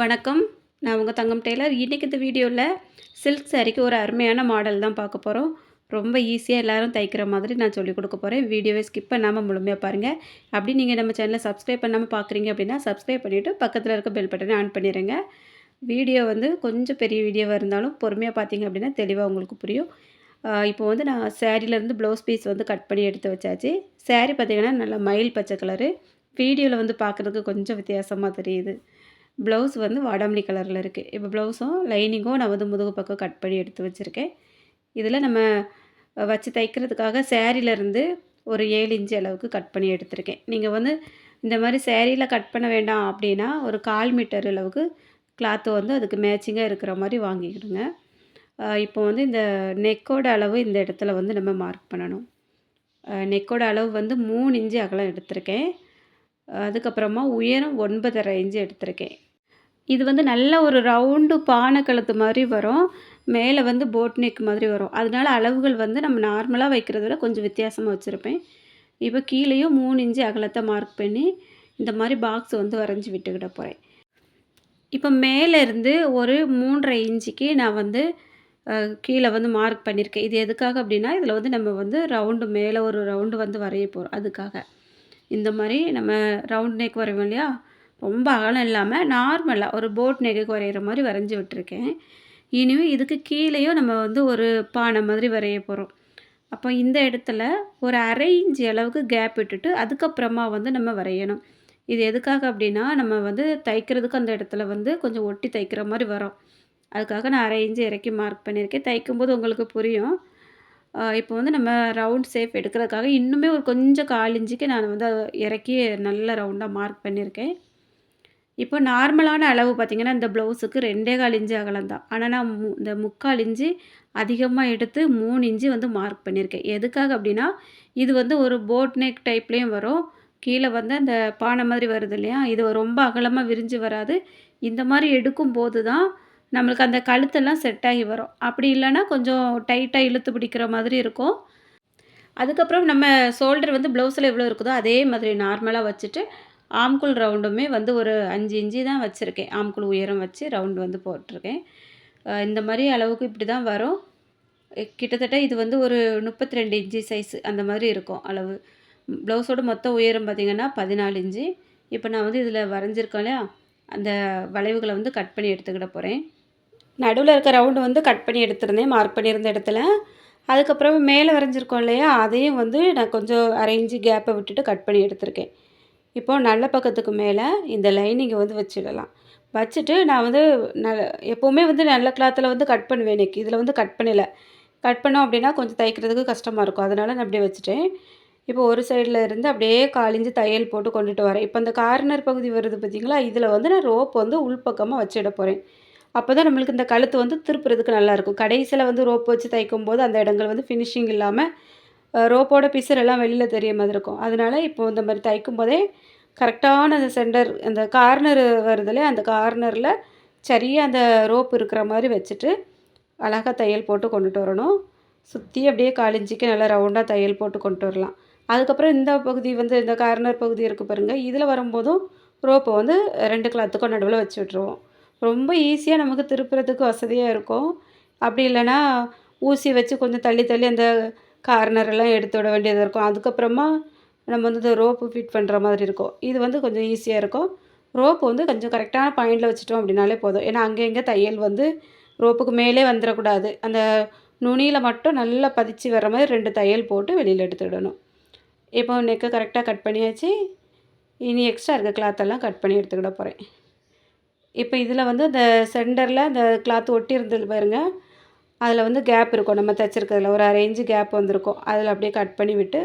வணக்கம். நான் உங்கள் தங்கம் டெய்லர். இன்றைக்கி இந்த வீடியோவில் சில்க் சாரீக்கு ஒரு அருமையான மாடல் தான் பார்க்க போகிறோம் ரொம்ப ஈஸியாக எல்லோரும் தைக்கிற மாதிரி நான் சொல்லிக் கொடுக்க போகிறேன் வீடியோவை ஸ்கிப் பண்ணாமல் முழுமையாக பாருங்கள் அப்படி நீங்கள் நம்ம சேனலை சப்ஸ்கிரைப் பண்ணாமல் பார்க்குறீங்க அப்படின்னா சப்ஸ்கிரைப் பண்ணிவிட்டு பக்கத்தில் இருக்க பெல் பட்டனை ஆன் பண்ணிடுங்க வீடியோ வந்து கொஞ்சம் பெரிய வீடியோவாக இருந்தாலும் பொறுமையாக பார்த்தீங்க அப்படின்னா தெளிவாக உங்களுக்கு புரியும். இப்போ வந்து நான் சேரீலேருந்து ப்ளவுஸ் பீஸ் வந்து கட் பண்ணி எடுத்து வச்சாச்சு. சேரீ பார்த்திங்கன்னா நல்லா மயில் பச்சை கலரு வீடியோவில் வந்து பார்க்குறதுக்கு கொஞ்சம் வித்தியாசமாக தெரியுது. ப்ளவுஸ் வந்து வாடாமல்லி கலரில் இருக்குது இப்போ ப்ளவுஸும் லைனிங்கும் நான் வந்து முதுகு பக்கம் கட் பண்ணி எடுத்து வச்சுருக்கேன். இதில் நம்ம வச்சு தைக்கிறதுக்காக சேரீலேருந்து ஒரு ஏழு இன்ச்சு அளவுக்கு கட் பண்ணி எடுத்திருக்கேன். நீங்கள் வந்து இந்த மாதிரி சேரீயில் கட் பண்ண வேண்டாம் அப்படின்னா ஒரு கால் மீட்டர் அளவுக்கு கிளாத்து வந்து அதுக்கு மேட்சிங்காக இருக்கிற மாதிரி வாங்கிக்கிடுங்க. இப்போ வந்து இந்த நெக்கோட அளவு இந்த இடத்துல வந்து நம்ம மார்க் பண்ணணும். நெக்கோட அளவு வந்து மூணு இன்ச்சு அகலம் எடுத்திருக்கேன். அதுக்கப்புறமா உயரம் ஒன்பதரை இன்ச்சு எடுத்திருக்கேன். இது வந்து நல்ல ஒரு ரவுண்டு பானை கழுத்து மாதிரி வரும். மேலே வந்து போட் நெக் மாதிரி வரும். அதனால அளவுகள் வந்து நம்ம நார்மலாக வைக்கிறத விட கொஞ்சம் வித்தியாசமாக வச்சுருப்பேன். இப்போ கீழேயும் மூணு இன்ச்சு அகலத்தை மார்க் பண்ணி இந்த மாதிரி பாக்ஸ் வந்து வரைஞ்சி விட்டுக்கிட போகிறேன் இப்போ மேலேருந்து ஒரு மூன்றரை இன்ச்சுக்கு நான் வந்து கீழே வந்து மார்க் பண்ணியிருக்கேன் இது எதுக்காக அப்படின்னா இதில் வந்து நம்ம வந்து ரவுண்டு மேலே ஒரு ரவுண்டு வந்து வரைய போகிறோம் அதுக்காக. இந்த மாதிரி நம்ம ரவுண்ட் நெக் வரைவோம் இல்லையா? ரொம்ப அகலம் இல்லாமல் நார்மலாக ஒரு போட் நெகை வரைகிற மாதிரி வரைஞ்சி விட்டுருக்கேன். இனிமேல் இதுக்கு கீழேயும் நம்ம வந்து ஒரு பானை மாதிரி வரைய போகிறோம் அப்போ இந்த இடத்துல ஒரு அரை இஞ்சி அளவுக்கு கேப் விட்டுட்டு அதுக்கப்புறமா வந்து நம்ம வரையணும். இது எதுக்காக அப்படின்னா நம்ம வந்து தைக்கிறதுக்கு அந்த இடத்துல வந்து கொஞ்சம் ஒட்டி தைக்கிற மாதிரி வரும். அதுக்காக நான் அரை இஞ்சி இறக்கி மார்க் பண்ணியிருக்கேன். தைக்கும்போது உங்களுக்கு புரியும். இப்போ வந்து நம்ம ரவுண்ட் ஷேப் எடுக்கிறதுக்காக இன்னுமே ஒரு கொஞ்சம் கால் இஞ்சிக்கு நான் வந்து இறக்கி நல்ல ரவுண்டாக மார்க் பண்ணியிருக்கேன். இப்போ நார்மலான அளவு பார்த்திங்கன்னா இந்த ப்ளவுஸுக்கு ரெண்டே கால் இன்ச்சு அகலம் தான். ஆனால் நான் மு இந்த முக்கால் இன்ச்சு அதிகமாக எடுத்து மூணு இன்ச்சு வந்து மார்க் பண்ணியிருக்கேன். எதுக்காக அப்படின்னா இது வந்து ஒரு போட் நெக் டைப்லேயும் வரும். கீழே வந்து அந்த பானை மாதிரி வருது இல்லையா? இது ரொம்ப அகலமாக விரிஞ்சு வராது. இந்த மாதிரி எடுக்கும் போது தான் நம்மளுக்கு அந்த கழுத்தெல்லாம் செட் ஆகி வரும். அப்படி இல்லைன்னா கொஞ்சம் டைட்டாக இழுத்து பிடிக்கிற மாதிரி இருக்கும். அதுக்கப்புறம் நம்ம ஷோல்டர் வந்து ப்ளவுஸில் எவ்வளோ இருக்குதோ அதே மாதிரி நார்மலாக வச்சுட்டு ஆம்குள் ரவுண்டுமே வந்து ஒரு அஞ்சு இஞ்சி தான் வச்சுருக்கேன். ஆம்குள் உயரம் வச்சு ரவுண்டு வந்து போட்டிருக்கேன். இந்த மாதிரி அளவுக்கு இப்படி தான் வரும். கிட்டத்தட்ட இது வந்து ஒரு முப்பத்தி ரெண்டு இன்ச்சி சைஸ் அந்த மாதிரி இருக்கும் அளவு. ப்ளவுஸோட மொத்த உயரம் பார்த்திங்கன்னா பதினாலு இன்ச்சு இப்போ நான் வந்து இதில் வரைஞ்சிருக்கேன் இல்லையா? அந்த வளைவுகளை வந்து கட் பண்ணி எடுத்துக்கிட போகிறேன் நடுவில் இருக்க ரவுண்டு வந்து கட் பண்ணி எடுத்திருந்தேன் மார்க் பண்ணியிருந்த இடத்துல. அதுக்கப்புறம் மேலே வரைஞ்சிருக்கோம் இல்லையா? அதையும் வந்து நான் கொஞ்சம் அரை இஞ்சி கேப்பை விட்டுட்டு கட் பண்ணி எடுத்திருக்கேன். இப்போது நல்ல பக்கத்துக்கு மேலே இந்த லைனிங்கை வந்து வச்சுடலாம். வச்சுட்டு நான் வந்து நல்ல எப்போவுமே வந்து நல்ல கிளாத்தில் வந்து கட் பண்ணுவேன் எனக்கு இதில் வந்து கட் பண்ணலை. கட் பண்ணோம் அப்படின்னா கொஞ்சம் தைக்கிறதுக்கு கஷ்டமாக இருக்கும். அதனால் நான் அப்படியே வச்சுட்டேன். இப்போ ஒரு சைடில் இருந்து அப்படியே காலிஞ்சு தையல் போட்டு கொண்டுட்டு வரேன். இப்போ இந்த கார்னர் பகுதி வருது பார்த்திங்களா? இதில் வந்து நான் ரோப் வந்து உள்பக்கமாக வச்சிட போகிறேன் அப்போ தான் நம்மளுக்கு இந்த கழுத்து வந்து திருப்புறதுக்கு நல்லாயிருக்கும் கடைசியில் வந்து ரோப் வச்சு தைக்கும் போது அந்த இடங்கள் வந்து ஃபினிஷிங் இல்லாமல் ரோப்போட பிசர் எல்லாம் வெளியில் தெரிய மாதிரி இருக்கும். அதனால் இப்போ இந்த மாதிரி தைக்கும் போதே கரெக்டான அந்த சென்டர் அந்த கார்னர் வருதுல அந்த கார்னரில் சரியாக அந்த ரோப் இருக்கிற மாதிரி வச்சுட்டு அழகாக தையல் போட்டு கொண்டுட்டு வரணும். சுற்றி அப்படியே காலிஞ்சிக்கு நல்லா ரவுண்டாக தையல் போட்டு கொண்டு வரலாம். அதுக்கப்புறம் இந்த பகுதி வந்து இந்த கார்னர் பகுதி இருக்குது பாருங்கள் இதில் வரும்போதும் ரோப்பை வந்து ரெண்டு கிளாத்துக்கும் நடுவில் வச்சு விட்ருவோம் ரொம்ப ஈஸியாக நமக்கு திருப்புறதுக்கு வசதியாக இருக்கும். அப்படி இல்லைன்னா ஊசி வச்சு கொஞ்சம் தள்ளி தள்ளி அந்த கார்னரெல்லாம் எடுத்து விட வேண்டியது இருக்கும். அதுக்கப்புறமா நம்ம வந்து இந்த ரோப்பு ஃபிட் பண்ணுற மாதிரி இருக்கும். இது வந்து கொஞ்சம் ஈஸியாக இருக்கும். ரோப்பு வந்து கொஞ்சம் கரெக்டான பாயிண்டில் வச்சுட்டோம் அப்படின்னாலே போதும். ஏன்னா அங்கே இங்கே தையல் வந்து ரோப்புக்கு மேலே வந்துடக்கூடாது. அந்த நுனியில் மட்டும் நல்லா பதிச்சு வர மாதிரி ரெண்டு தையல் போட்டு வெளியில் எடுத்துவிடணும் இப்போ நெக்கை கரெக்டாக கட் பண்ணியாச்சு. இனி எக்ஸ்ட்ரா இருக்க கிளாத்தெல்லாம் கட் பண்ணி எடுத்துக்கிட போகிறேன் இப்போ இதில் வந்து அந்த சென்டரில் அந்த கிளாத் ஒட்டி இருந்தது பாருங்கள் அதில் வந்து கேப் இருக்கும். நம்ம தைச்சிருக்கிறதுல ஒரு அரை இன்ச்சு கேப் வந்திருக்கும். அதில் அப்படியே கட் பண்ணி விட்டு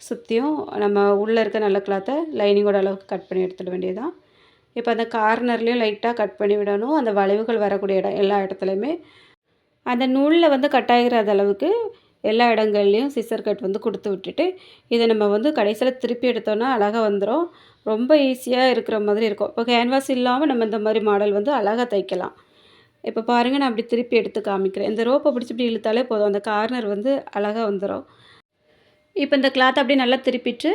சுற்றியும் நம்ம உள்ளே இருக்க நல்ல கிளாத்தை லைனிங்கோட அளவுக்கு கட் பண்ணி எடுத்துட வேண்டியதுதான். இப்போ அந்த கார்னர்லேயும் லைட்டாக கட் பண்ணி விடணும். அந்த வளைவுகள் வரக்கூடிய இடம் எல்லா இடத்துலையுமே. அந்த நூலில் வந்து கட் ஆகிற அளவுக்கு எல்லா இடங்கள்லையும் சிசர் கட் வந்து கொடுத்து விட்டுட்டு இதை நம்ம வந்து கடைசியில் திருப்பி எடுத்தோன்னா அழகாக வந்துடும் ரொம்ப ஈஸியாக இருக்கிற மாதிரி இருக்கும். இப்போ கேன்வாஸ் இல்லாமல் நம்ம இந்த மாதிரி மாடல் வந்து அழகாக தைக்கலாம். இப்போ பாருங்கள் நான் அப்படி திருப்பி எடுத்து காமிக்கிறேன். இந்த ரோப்பை பிடிச்சி இப்படி இழுத்தாலே போதும். அந்த கார்னர் வந்து அழகாக வந்துடும் இப்போ இந்த கிளாத் அப்படியே நல்லா திருப்பிட்டு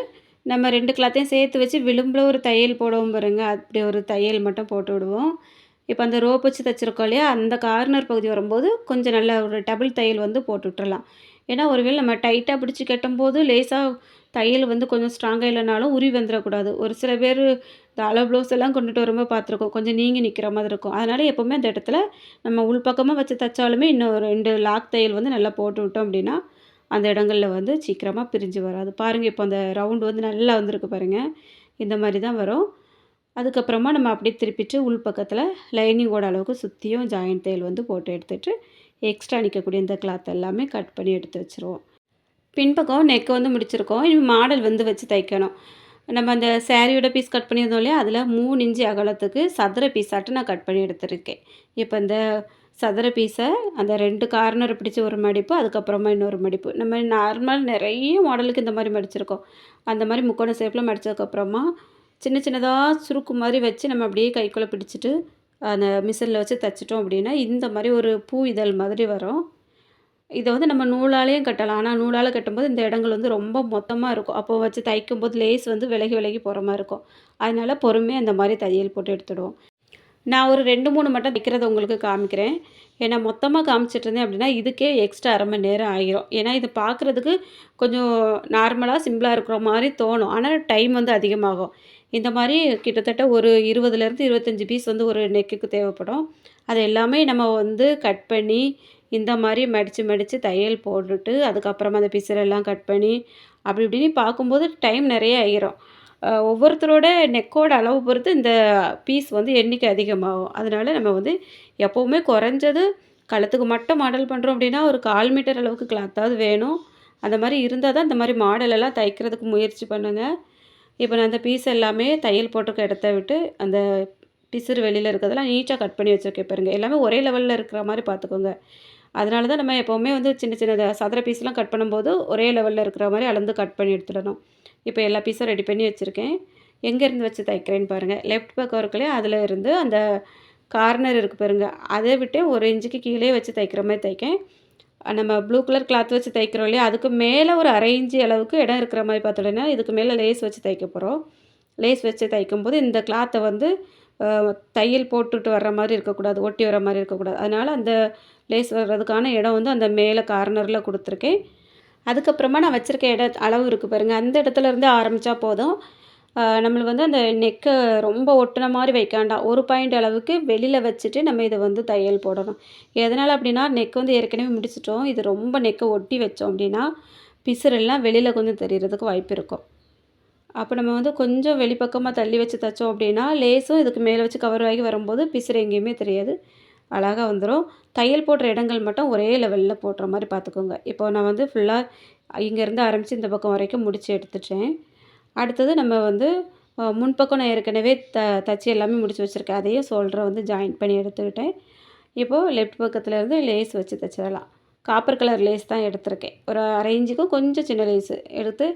நம்ம ரெண்டு கிளாத்தையும் சேர்த்து வச்சு விளிம்பில் ஒரு தையல் போடவும் பாருங்க. அப்படி ஒரு தையல் மட்டும் போட்டு விடுவோம். இப்போ அந்த ரோப் வச்சு தைச்சிருக்கோம் இல்லையா? அந்த கார்னர் பகுதி வரும்போது கொஞ்சம் நல்ல ஒரு டபுள் தையல் வந்து போட்டு விட்டுறலாம். ஏன்னா ஒருவேளை நம்ம டைட்டாக பிடிச்சி கட்டும்போது லேசாக தையல் வந்து கொஞ்சம் ஸ்ட்ராங்காக இல்லைனாலும் உரி வந்துடக்கூடாது ஒரு சில பேர் இந்த அளவு ப்ளவுஸ் எல்லாம் கொண்டுட்டு வரும்போது பார்த்துருக்கோம். கொஞ்சம் நீங்கி நிற்கிற மாதிரி இருக்கும். அதனால் எப்போவுமே அந்த இடத்துல நம்ம உள்பக்கமாக வச்சு தைச்சாலுமே இன்னும் ரெண்டு லாக் தையல் வந்து நல்லா போட்டு விட்டோம் அப்படின்னா அந்த இடங்களில் வந்து சீக்கிரமாக பிரிஞ்சு வராது. பாருங்கள் இப்போ அந்த ரவுண்டு வந்து நல்லா வந்திருக்கு பாருங்கள் இந்த மாதிரி தான் வரும். அதுக்கப்புறமா நம்ம அப்படியே திருப்பிட்டு உள் பக்கத்தில் லைனிங்கோட அளவுக்கு சுற்றியும் ஜாயிண்ட் தையல் வந்து போட்டு எடுத்துகிட்டு எக்ஸ்ட்ரா நிற்கக்கூடிய இந்த கிளாத் எல்லாமே கட் பண்ணி எடுத்து வச்சுருவோம். பின்பக்கம் நெக் வந்து முடிச்சிருக்கோம். இனி மாடல் வந்து வச்சு தைக்கணும். நம்ம அந்த சேரீயோட பீஸ் கட் பண்ணியிருந்தோம் இல்லையா? அதில் மூணு இன்ச்சு அகலத்துக்கு சதுர பீஸாட்டு நான் கட் பண்ணி எடுத்திருக்கேன். இப்போ இந்த சதுர பீஸை அந்த ரெண்டு கார்னர் பிடிச்சி ஒரு மடிப்பு அதுக்கப்புறமா இன்னொரு மடிப்பு. நம்ம நார்மல் நிறைய மாடலுக்கு இந்த மாதிரி மடிச்சிருக்கோம். அந்த மாதிரி முக்கோண ஷேப்பில் மடித்ததுக்கப்புறமா சின்ன சின்னதாக சுருக்கு மாதிரி வச்சு நம்ம அப்படியே கைக்குள்ளே பிடிச்சிட்டு அந்த மிஷினில் வச்சு தைச்சிட்டோம் அப்படின்னா இந்த மாதிரி ஒரு பூ இதழ் மாதிரி வரும். இதை வந்து நம்ம நூலாலேயும் கட்டலாம். ஆனால் நூலால் கட்டும்போது இந்த இடங்கள் வந்து ரொம்ப மொத்தமாக இருக்கும். அப்போது வச்சு தைக்கும்போது லேஸ் வந்து விலகி விலகி போகிற மாதிரி இருக்கும். அதனால் பொறுமையாக இந்த மாதிரி தையல் போட்டு எடுத்துடுவோம். நான் ஒரு ரெண்டு மூணு மட்டும் தைக்கிறத உங்களுக்கு காமிக்கிறேன். ஏன்னா மொத்தமாக காமிச்சிட்டு இருந்தேன் அப்படின்னா இதுக்கே எக்ஸ்ட்ரா அரை மணி நேரம் ஆகிரும் ஏன்னா இது பார்க்குறதுக்கு கொஞ்சம் நார்மலாக சிம்பிளாக இருக்கிற மாதிரி தோணும். ஆனால் டைம் வந்து அதிகமாகும். இந்த மாதிரி கிட்டத்தட்ட ஒரு இருபதுலேருந்து இருபத்தஞ்சி பீஸ் வந்து ஒரு நெக்குக்கு தேவைப்படும். அது எல்லாமே நம்ம வந்து கட் பண்ணி இந்த மாதிரி மடித்து மடித்து தையல் போட்டுட்டு அதுக்கப்புறமா அந்த பிசரெல்லாம் கட் பண்ணி அப்படி இப்படின்னு பார்க்கும்போது டைம் நிறைய ஆகிரும் ஒவ்வொருத்தரோட நெக்கோட அளவு பொறுத்து இந்த பீஸ் வந்து எண்ணிக்கை அதிகமாகும். அதனால் நம்ம வந்து எப்போவுமே குறைஞ்சது கழுத்துக்கு மட்டும் மாடல் பண்ணுறோம் அப்படின்னா ஒரு கால் மீட்டர் அளவுக்கு கிளாத்தாவது வேணும். அந்த மாதிரி இருந்தால் தான் இந்த மாதிரி மாடலெல்லாம் தைக்கிறதுக்கு முயற்சி பண்ணுங்கள் இப்போ நான் அந்த பீஸ் எல்லாமே தையல் போட்டுக்க இடத்த விட்டு அந்த பிசுறு வெளியில் இருக்கிறதெல்லாம் நீட்டாக கட் பண்ணி வச்சுருக்கேன் பாருங்கள் எல்லாமே ஒரே லெவலில் இருக்கிற மாதிரி பார்த்துக்கோங்க. அதனால தான் நம்ம எப்போவுமே வந்து சின்ன சின்ன சதுர பீஸ்லாம் கட் பண்ணும்போது ஒரே லெவலில் இருக்கிற மாதிரி அளந்து கட் பண்ணி எடுத்துடணும். இப்போ எல்லா பீஸும் ரெடி பண்ணி வச்சுருக்கேன். எங்கேருந்து வச்சு தைக்கிறேன்னு பாருங்கள் லெஃப்ட் பக்கம் இருக்கலையே அதில் இருந்து அந்த கார்னர் இருக்குது பாருங்கள் அதை விட்டு ஒரு இன்ச்சுக்கு கீழே வச்சு தைக்கிற மாதிரி தைக்கேன். நம்ம ப்ளூ கலர் கிளாத் வச்சு தைக்கிறோம் இல்லையா அதுக்கு மேலே ஒரு அரை இன்ச்சு அளவுக்கு இடம் இருக்கிற மாதிரி பார்த்துட்டோன்னா இதுக்கு மேலே லேஸ் வச்சு தைக்க போகிறோம் லேஸ் வச்சு தைக்கும்போது இந்த கிளாத்தை வந்து தையல் போட்டுட்டு வர்ற மாதிரி இருக்கக்கூடாது ஒட்டி வர மாதிரி இருக்கக்கூடாது. அதனால் அந்த லேஸ் வர்றதுக்கான இடம் வந்து அந்த மேலே கார்னரில் கொடுத்துருக்கேன். அதுக்கப்புறமா நான் வச்சுருக்க இட அளவு இருக்குது பாருங்கள் அந்த இடத்துலருந்து ஆரம்பித்தா போதும். நம்மளுக்கு வந்து அந்த நெக்கை ரொம்ப ஒட்டின மாதிரி வைக்காண்டாம் ஒரு பாயிண்ட் அளவுக்கு வெளியில் வச்சுட்டு நம்ம இதை வந்து தையல் போடணும். எதனால் அப்படின்னா நெக் வந்து ஏற்கனவே முடிச்சிட்டோம். இது ரொம்ப நெக்கை ஒட்டி வச்சோம் அப்படின்னா பிசுறெல்லாம் வெளியில் கொஞ்சம் தெரியறதுக்கு வாய்ப்பு இருக்கும். அப்போ நம்ம வந்து கொஞ்சம் வெளிப்பக்கமாக தள்ளி வச்சு தைச்சோம் அப்படின்னா லேஸும் இதுக்கு மேலே வச்சு கவர் ஆகி வரும்போது பிசுறு எங்கேயுமே தெரியாது. அழகாக வந்துடும் தையல் போடுற இடங்கள் மட்டும் ஒரே லெவலில் போடுற மாதிரி பார்த்துக்கோங்க இப்போ நான் வந்து ஃபுல்லாக இங்கேருந்து ஆரம்பித்து இந்த பக்கம் வரைக்கும் முடித்து எடுத்துட்டேன். அடுத்தது நம்ம வந்து முன்பக்கம் நான் ஏற்கனவே த தச்சு எல்லாமே முடித்து வச்சுருக்கேன். அதையும் சோல்டரை வந்து ஜாயின் பண்ணி எடுத்துக்கிட்டேன். இப்போது லெஃப்ட் பக்கத்துலேருந்து லேஸ் வச்சு தைச்சிடலாம். காப்பர் கலர் லேஸ் தான் எடுத்திருக்கேன். ஒரு அரை கொஞ்சம் சின்ன லேஸு எடுத்து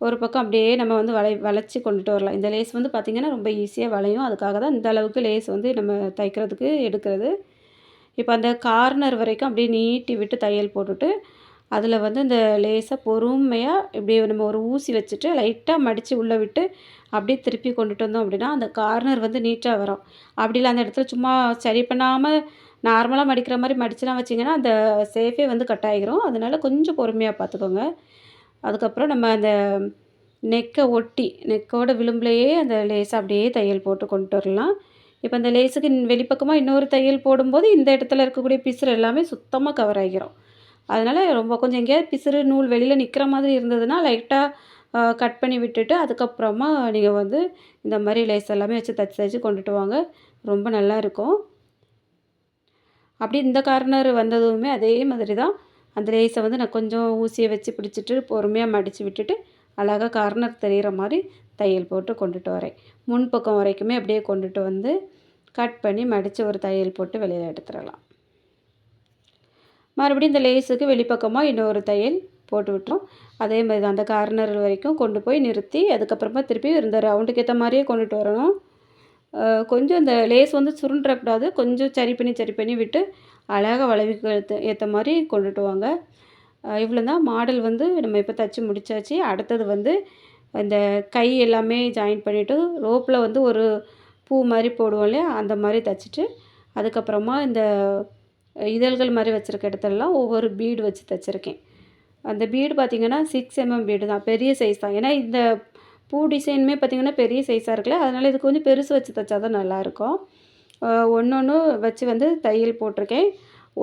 ஒரு பக்கம் அப்படியே நம்ம வந்து வளை வளைச்சி கொண்டுட்டு வரலாம். இந்த லேஸ் வந்து பார்த்திங்கன்னா ரொம்ப ஈஸியாக வளையும். அதுக்காக தான் இந்த அளவுக்கு லேஸ் வந்து நம்ம தைக்கிறதுக்கு எடுக்கிறது. இப்போ அந்த கார்னர் வரைக்கும் அப்படியே நீட்டி விட்டு தையல் போட்டுட்டு அதில் வந்து இந்த லேஸை பொறுமையாக இப்படி நம்ம ஒரு ஊசி வச்சுட்டு லைட்டாக மடித்து உள்ளே விட்டு அப்படியே திருப்பி கொண்டுட்டு வந்தோம் அப்படின்னா அந்த கார்னர் வந்து நீட்டாக வரும். அப்படி இல்லை அந்த இடத்துல சும்மா சரி பண்ணாமல் நார்மலாக மடிக்கிற மாதிரி மடிச்சுலாம் வச்சிங்கன்னா அந்த சேஃபே வந்து கட் ஆகிரும் அதனால் கொஞ்சம் பொறுமையாக பார்த்துக்கோங்க அதுக்கப்புறம் நம்ம அந்த நெக்கை ஒட்டி நெக்கோட விளிம்புலையே அந்த லேஸ் அப்படியே தையல் போட்டு கொண்டு வரலாம். இப்போ அந்த லேஸுக்கு வெளிப்பக்கமாக இன்னொரு தையல் போடும்போது இந்த இடத்துல இருக்கக்கூடிய பிசுறு எல்லாமே சுத்தமாக கவர் ஆகிரும். அதனால் ரொம்ப கொஞ்சம் எங்கேயாவது பிசுறு நூல் வெளியில் நிற்கிற மாதிரி இருந்ததுன்னா லைட்டாக கட் பண்ணி விட்டுட்டு அதுக்கப்புறமா நீங்கள் வந்து இந்த மாதிரி லேஸ் எல்லாமே வச்சு தைச்சி தைச்சி கொண்டுட்டு வாங்க. ரொம்ப நல்லா இருக்கும். அப்படி இந்த கார்னர் வந்ததுமே அதே மாதிரி தான். அந்த லேஸை வந்து நான் கொஞ்சம் ஊசியை வச்சு பிடிச்சிட்டு பொறுமையாக மடித்து விட்டுட்டு அழகாக கார்னர் தெரிகிற மாதிரி தையல் போட்டு கொண்டுட்டு வரேன். முன்பக்கம் வரைக்குமே அப்படியே கொண்டுட்டு வந்து கட் பண்ணி மடித்து ஒரு தையல் போட்டு வெளியில் எடுத்துடலாம். மறுபடியும் இந்த லேஸுக்கு வெளிப்பக்கமாக இன்னொரு தையல் போட்டு விட்டுரும் அதே மாதிரி தான் அந்த கார்னர் வரைக்கும் கொண்டு போய் நிறுத்தி அதுக்கப்புறமா திருப்பி இந்த ரவுண்டுக்கு ஏற்ற மாதிரியே கொண்டுட்டு வரணும். கொஞ்சம் இந்த லேஸ் வந்து சுருண்டுறக்கூடாது. கொஞ்சம் சரி பண்ணி சரி பண்ணி விட்டு அழகாக வளைவுக்கு ஏற்ற மாதிரி கொண்டுட்டு வாங்க இவ்வளோ தான் மாடல் வந்து நம்ம இப்போ தைச்சி முடித்தாச்சு அடுத்தது வந்து இந்த கை எல்லாமே ஜாயின் பண்ணிவிட்டு ரோப்பில் வந்து ஒரு பூ மாதிரி போடுவோம் இல்லையா? அந்த மாதிரி தைச்சிட்டு அதுக்கப்புறமா இந்த இதழ்கள் மாதிரி வச்சுருக்க இடத்துலலாம் ஒவ்வொரு பீடு வச்சு தைச்சிருக்கேன். அந்த பீடு பார்த்திங்கன்னா சிக்ஸ் எம்எம் பீடு தான். பெரிய சைஸ் தான். ஏன்னா இந்த பூ டிசைனுமே பார்த்திங்கன்னா பெரிய சைஸாக இருக்குல்ல? அதனால் இதுக்கு கொஞ்சம் பெருசு வச்சு தைச்சா தான் நல்லாயிருக்கும் ஒன்று ஒன்று வச்சு வந்து தையல் போட்டிருக்கேன்.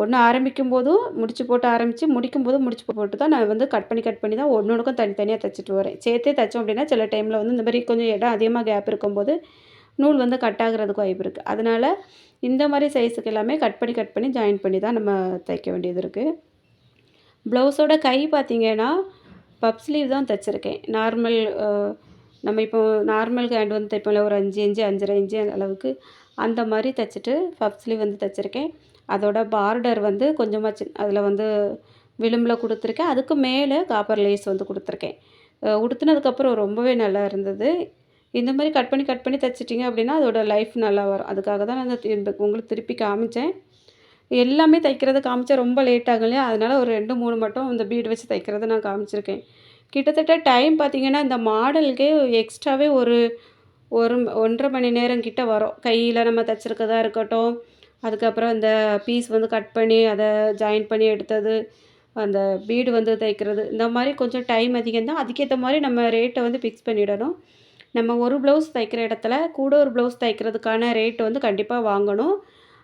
ஒன்று ஆரம்பிக்கும் போதும் முடிச்சு போட்டு ஆரம்பித்து முடிக்கும் போதும் முடிச்சு போட்டு தான் நான் வந்து கட் பண்ணி கட் பண்ணி தான் ஒன்று ஒன்றுக்கும் தனித்தனியாக தைச்சிட்டு வரேன். சேர்த்தே தைச்சோம் அப்படின்னா சில டைமில் வந்து இந்த மாதிரி கொஞ்சம் இடம் அதிகமாக கேப் இருக்கும்போது நூல் வந்து கட் ஆகிறதுக்கு வாய்ப்பு இருக்குது அதனால் இந்த மாதிரி சைஸுக்கு எல்லாமே கட் பண்ணி கட் பண்ணி ஜாயின் பண்ணி தான் நம்ம தைக்க வேண்டியது இருக்குது ப்ளவுஸோட கை பார்த்திங்கன்னா பப் ஸ்லீவ் தான் தைச்சிருக்கேன். நார்மல் நம்ம இப்போ நார்மல் ஹேண்ட் வந்து தைப்போம்ல ஒரு அஞ்சு இன்ச்சு அஞ்சரை இன்ச்சு அளவுக்கு அந்த மாதிரி தைச்சிட்டு பப் ஸ்லீவ் வந்து தைச்சிருக்கேன். அதோட பார்டர் வந்து கொஞ்சமாக சின் அதில் வந்து விளிம்பில் கொடுத்துருக்கேன். அதுக்கு மேலே காப்பர் லேஸ் வந்து கொடுத்துருக்கேன். உடுத்துனதுக்கப்புறம் ரொம்பவே நல்லா இருந்தது. இந்த மாதிரி கட் பண்ணி கட் பண்ணி தைச்சிட்டிங்க அப்படின்னா அதோட லைஃப் நல்லா வரும். அதுக்காக தான் நான் இந்த உங்களுக்கு திருப்பி காமித்தேன் எல்லாமே தைக்கிறது காமிச்சா ரொம்ப லேட் ஆகும் இல்லையா? அதனால் ஒரு ரெண்டு மூணு மட்டும் இந்த பீடு வச்சு தைக்கிறத நான் காமிச்சிருக்கேன். கிட்டத்தட்ட டைம் பார்த்திங்கன்னா இந்த மாடலுக்கே எக்ஸ்ட்ராவே ஒரு ஒரு ஒன்றரை மணி நேரம் கிட்ட வரும். கையில் நம்ம தைச்சிருக்கதா இருக்கட்டும். அதுக்கப்புறம் இந்த பீஸ் வந்து கட் பண்ணி அதை ஜாயின் பண்ணி எடுத்தது அந்த பீடு வந்து தைக்கிறது இந்த மாதிரி கொஞ்சம் டைம் அதிகம் தான் அதுக்கேற்ற மாதிரி நம்ம ரேட்டை வந்து ஃபிக்ஸ் பண்ணிடணும். நம்ம ஒரு ப்ளவுஸ் தைக்கிற இடத்துல கூட ஒரு ப்ளவுஸ் தைக்கிறதுக்கான ரேட்டு வந்து கண்டிப்பாக வாங்கணும்.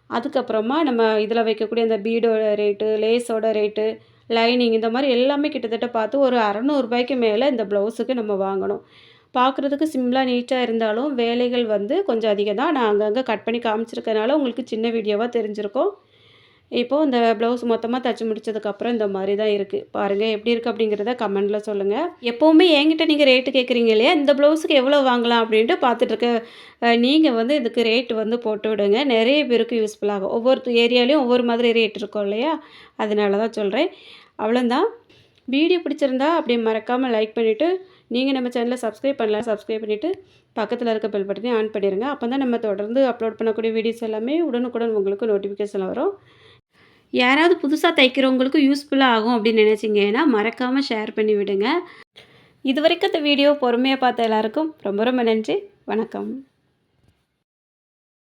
அதுக்கப்புறமா நம்ம இதில் வைக்கக்கூடிய அந்த பீடோட ரேட்டு லேஸோட ரேட்டு லைனிங் இந்த மாதிரி எல்லாமே கிட்டத்தட்ட பார்த்து ஒரு அறநூறுபாய்க்கு மேலே இந்த ப்ளவுஸுக்கு நம்ம வாங்கணும். பார்க்குறதுக்கு சிம்பிளாக நீட்டாக இருந்தாலும் வேலைகள் வந்து கொஞ்சம் அதிகம் தான் நான் அங்கங்கே கட் பண்ணி காமிச்சிருக்கனால உங்களுக்கு சின்ன வீடியோவாக தெரிஞ்சிருக்கும். இப்போது இந்த ப்ளவுஸ் மொத்தமாக தைச்சி முடிச்சதுக்கப்புறம் இந்த மாதிரி தான் இருக்குது பாருங்கள் எப்படி இருக்குது அப்படிங்கிறத கமெண்டில் சொல்லுங்கள் எப்போவுமே என்கிட்ட நீங்கள் ரேட்டு கேட்குறீங்க இல்லையா? இந்த ப்ளவுஸுக்கு எவ்வளோ வாங்கலாம் அப்படின்ட்டு பார்த்துட்ருக்க நீங்கள் வந்து இதுக்கு ரேட்டு வந்து போட்டு விடுங்க. நிறைய பேருக்கு யூஸ்ஃபுல்லாகும் ஒவ்வொரு ஏரியாலையும் ஒவ்வொரு மாதிரி ரேட் இருக்கும் இல்லையா? அதனால தான் சொல்கிறேன் அவ்வளோந்தான் வீடியோ பிடிச்சிருந்தா அப்படியே மறக்காமல் லைக் பண்ணிவிட்டு நீங்கள் நம்ம சேனலை சப்ஸ்கிரைப் பண்ணலாம் சப்ஸ்கிரைப் பண்ணிவிட்டு பக்கத்தில் இருக்க பெல் பட்டனையும் ஆன் பண்ணிடுங்க அப்போ தான் நம்ம தொடர்ந்து அப்லோட் பண்ணக்கூடிய வீடியோஸ் எல்லாமே உடனுக்குடன் உங்களுக்கு நோட்டிஃபிகேஷன் வரும். யாராவது புதுசாக தைக்கிறவங்களுக்கு யூஸ்ஃபுல்லாக ஆகும் அப்படின்னு நினச்சிங்கன்னா மறக்காமல் ஷேர் பண்ணி விடுங்க. இது வரைக்கும் இந்த வீடியோ பொறுமையாக பார்த்த எல்லாருக்கும் ரொம்ப ரொம்ப நன்றி. வணக்கம்.